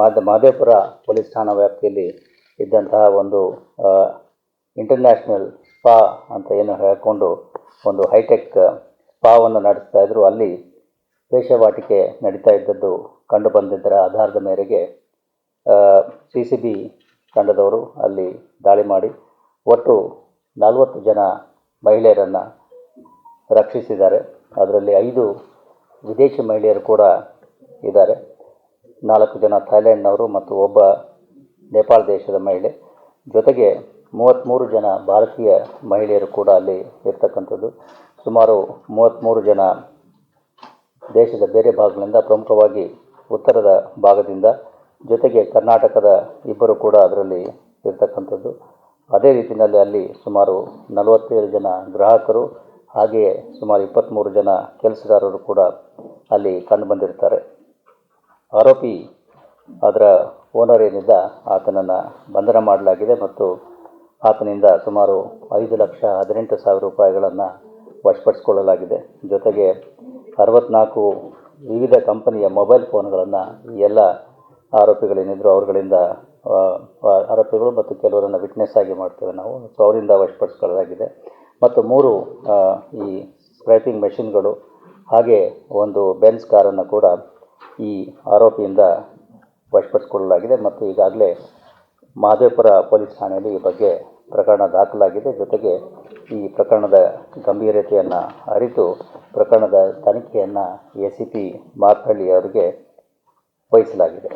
ಮಾದ, Madepura police ಠಾಣಾ ವ್ಯಾಪ್ತಿಯಲ್ಲಿ ಇದ್ದಂತಹ ಒಂದು ಇಂಟರ್ನ್ಯಾಷನಲ್ ಸ್ಪಾ ಅಂತ ಏನು ಹೇಳಿಕೊಂಡು ಒಂದು ಹೈಟೆಕ್ ಸ್ಪಾವನ್ನು ನಡೆಸ್ತಾ ಇದ್ದರು ಅಲ್ಲಿ ವೇಷವಾಟಿಕೆ ನಡೀತಾ ಇದ್ದದ್ದು ಕಂಡು ಬಂದಿದ್ದರ ಆಧಾರದ ಮೇರೆಗೆ ಸಿ ಸಿ ಬಿ ತಂಡದವರು ಅಲ್ಲಿ ದಾಳಿ ಮಾಡಿ ಒಟ್ಟು ನಲವತ್ತು ಜನ ಮಹಿಳೆಯರನ್ನು ರಕ್ಷಿಸಿದ್ದಾರೆ. ಅದರಲ್ಲಿ ಐದು ವಿದೇಶಿ ಮಹಿಳೆಯರು ಕೂಡ ಇದ್ದಾರೆ. ನಾಲ್ಕು ಜನ ಥೈಲ್ಯಾಂಡ್ನವರು ಮತ್ತು ಒಬ್ಬ ನೇಪಾಳ ದೇಶದ ಮಹಿಳೆ. ಜೊತೆಗೆ ಮೂವತ್ತ್ಮೂರು ಜನ ಭಾರತೀಯ ಮಹಿಳೆಯರು ಕೂಡ ಅಲ್ಲಿ ಇರ್ತಕ್ಕಂಥದ್ದು. ಸುಮಾರು ಮೂವತ್ತ್ಮೂರು ಜನ ದೇಶದ ಬೇರೆ ಭಾಗಗಳಿಂದ, ಪ್ರಮುಖವಾಗಿ ಉತ್ತರದ ಭಾಗದಿಂದ, ಜೊತೆಗೆ ಕರ್ನಾಟಕದ ಇಬ್ಬರು ಕೂಡ ಅದರಲ್ಲಿ ಇರ್ತಕ್ಕಂಥದ್ದು. ಅದೇ ರೀತಿಯಲ್ಲಿ ಅಲ್ಲಿ ಸುಮಾರು ನಲವತ್ತೇಳು ಜನ ಗ್ರಾಹಕರು, ಹಾಗೆಯೇ ಸುಮಾರು ಇಪ್ಪತ್ತ್ಮೂರು ಜನ ಕೆಲಸಗಾರರು ಕೂಡ ಅಲ್ಲಿ ಕಂಡುಬಂದಿರ್ತಾರೆ ಆರೋಪಿ ಅದರ ಓನರ್ ಏನಿದ್ದ, ಆತನನ್ನು ಬಂಧನ ಮಾಡಲಾಗಿದೆ ಮತ್ತು ಆತನಿಂದ ಸುಮಾರು ಐದು ಲಕ್ಷ ಹದಿನೆಂಟು ಸಾವಿರ ರೂಪಾಯಿಗಳನ್ನು ವಶಪಡಿಸಿಕೊಳ್ಳಲಾಗಿದೆ. ಜೊತೆಗೆ ಅರವತ್ತ್ನಾಲ್ಕು ವಿವಿಧ ಕಂಪನಿಯ ಮೊಬೈಲ್ ಫೋನ್ಗಳನ್ನು ಎಲ್ಲ ಆರೋಪಿಗಳೇನಿದ್ರು ಅವರುಗಳಿಂದ ಆರೋಪಿಗಳು ಮತ್ತು ಕೆಲವರನ್ನು ವಿಟ್ನೆಸ್ ಆಗಿ ಮಾಡ್ತೇವೆ ನಾವು. ಸೊ, ಅವರಿಂದ ವಶಪಡಿಸ್ಕೊಳ್ಳಲಾಗಿದೆ. ಮತ್ತು ಮೂರು ಈ ಸ್ಕ್ರ್ಯಾಪಿಂಗ್ ಮೆಷಿನ್ಗಳು ಹಾಗೆ ಒಂದು ಬೆನ್ಸ್ ಕಾರನ್ನು ಕೂಡ ಈ ಆರೋಪಿಯಿಂದ ವಶಪಡಿಸಿಕೊಳ್ಳಲಾಗಿದೆ ಮತ್ತು ಈಗಾಗಲೇ ಮಾದೇಪುರ ಪೊಲೀಸ್ ಠಾಣೆಯಲ್ಲಿ ಈ ಬಗ್ಗೆ ಪ್ರಕರಣ ದಾಖಲಾಗಿದೆ. ಜೊತೆಗೆ ಈ ಪ್ರಕರಣದ ಗಂಭೀರತೆಯನ್ನು ಅರಿತು ಪ್ರಕರಣದ ತನಿಖೆಯನ್ನು ಎ ಸಿ ಪಿ ಮಾರ್ಕಳ್ಳಿ ಅವರಿಗೆ ವಹಿಸಲಾಗಿದೆ.